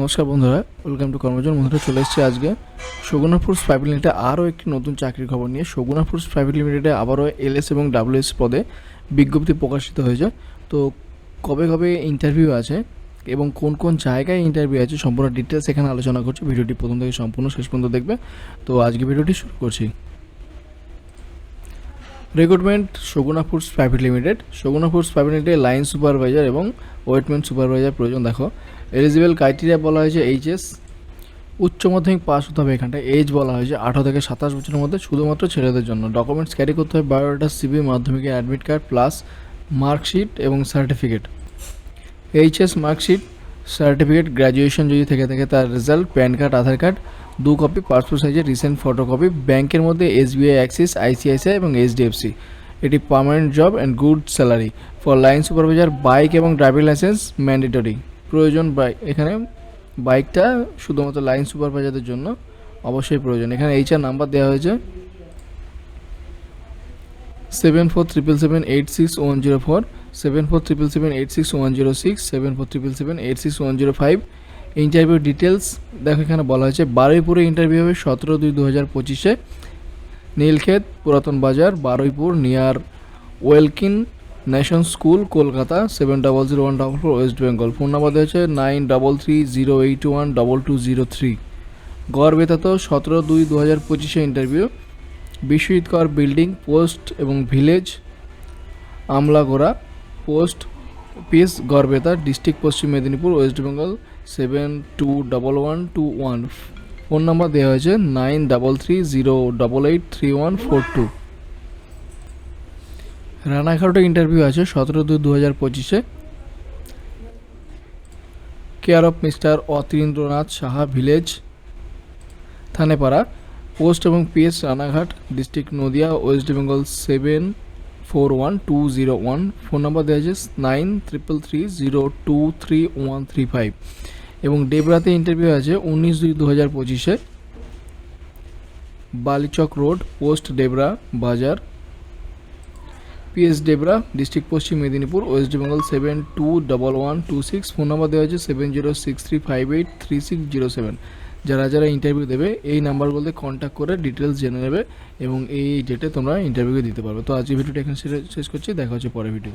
নমস্কার বন্ধুরা welcome to কর্মজন বন্ধুরা, চলে এসেছি আজকে সগুনা ফুডস প্রাইভেট লিমিটেডে আরও একটি নতুন চাকরির খবর নিয়ে। সগুনা ফুডস প্রাইভেট লিমিটেডে আবারও এলএস এবং ডাব্লিউএস পদে বিজ্ঞপ্তি প্রকাশিত হয়েছে। তো কবে কবে ইন্টারভিউ আছে এবং কোন কোন জায়গায় ইন্টারভিউ আছে সম্পূর্ণ ডিটেলস এখানে আলোচনা করছি। ভিডিওটি প্রথম থেকে সম্পূর্ণ শেষ পর্যন্ত দেখবে। তো আজকে ভিডিওটি শুরু করছি। Recruitment Suguna foods private limited Suguna foods private limited line supervisor এবং ওয়েটমেন্ট সুপারভাইজার প্রয়োজন, দেখো। এলিজিবল ক্রাইটেরিয়া বলা হয়েছে এইচএস উচ্চ মাধ্যমিক পাস হতে হবে এখানটায়। এজ বলা হয়েছে আঠারো থেকে সাতাশ বছরের মধ্যে, শুধুমাত্র ছেলেদের জন্য। ডকুমেন্টস ক্যারি করতে হবে বায়োডাটা সিবি মাধ্যমিকের অ্যাডমিট কার্ড প্লাস মার্কশিট এবং certificate HS marksheet certificate graduation যদি থেকে থাকে তার result pan card Aadhaar card দু কপি পাসপোর্ট সাইজের রিসেন্ট ফটোকপি ব্যাংকের মধ্যে এসবিআই অ্যাক্সিস আইসিআইসিআই এবং এইচডিএফসি এটি permanent job and good salary for line supervisor bike এবং ড্রাইভিং লাইসেন্স ম্যান্ডেটরি প্রয়োজন বাইক এখানে বাইকটা শুধুমাত্র লাইন সুপারভাইজারদের জন্য অবশ্যই প্রয়োজন। এখানে এইচআর নাম্বার দেওয়া হয়েছে seven four triple seven eight six one zero four seven four triple seven eight six one zero six seven four triple seven eight six one zero five interview details দেখো এখানে বলা হয়েছে, বারুইপুরে interview হবে সতেরো দুই দু হাজার পঁচিশে। নীলক্ষেত পুরাতন বাজার, Baruipur near welkin nation school Kolkata seven double zero one double four West Bengal phone number হচ্ছে nine double three zero eight one double two zero three গড় বেতাত সতেরো দুই দু হাজার পঁচিশে ইন্টারভিউ বিশ্বজিৎকর বিল্ডিং পোস্ট এবং village Amlagora. Post PS Garhbeta, district Paschim Medinipur, West Bengal, seven two double one two one. Phone number দেওয়া হয়েছে nine double three zero double eight three one four two. রানাঘাটে interview আছে সতেরো দুই দু হাজার পঁচিশে। Care of mister Atindranath Saha village Thanepara. Post এবং PS Ranaghat district Nadia, West Bengal seven four one two zero one phone number দেওয়া আছে nine triple three zero two three one three five এবং ডেবরাতে interview আছে উনিশ দুই দু হাজার পঁচিশে বালিচক রোড, পোস্ট ডেবরা বাজার, PS Debra district Paschim Medinipur, West Bengal seven two double one two six phone number দেওয়া হয়েছে seven zero six three five eight three six zero seven যারা যারা ইন্টারভিউ দেবে, এই নাম্বারগুলোতে কন্ট্যাক্ট করে ডিটেলস জেনে নেবে এবং এই ডেটে তোমরা ইন্টারভিউ দিতে পারবে। তো আজকে ভিডিওটা এখানে শেষ করছি, দেখা হচ্ছে পরের ভিডিও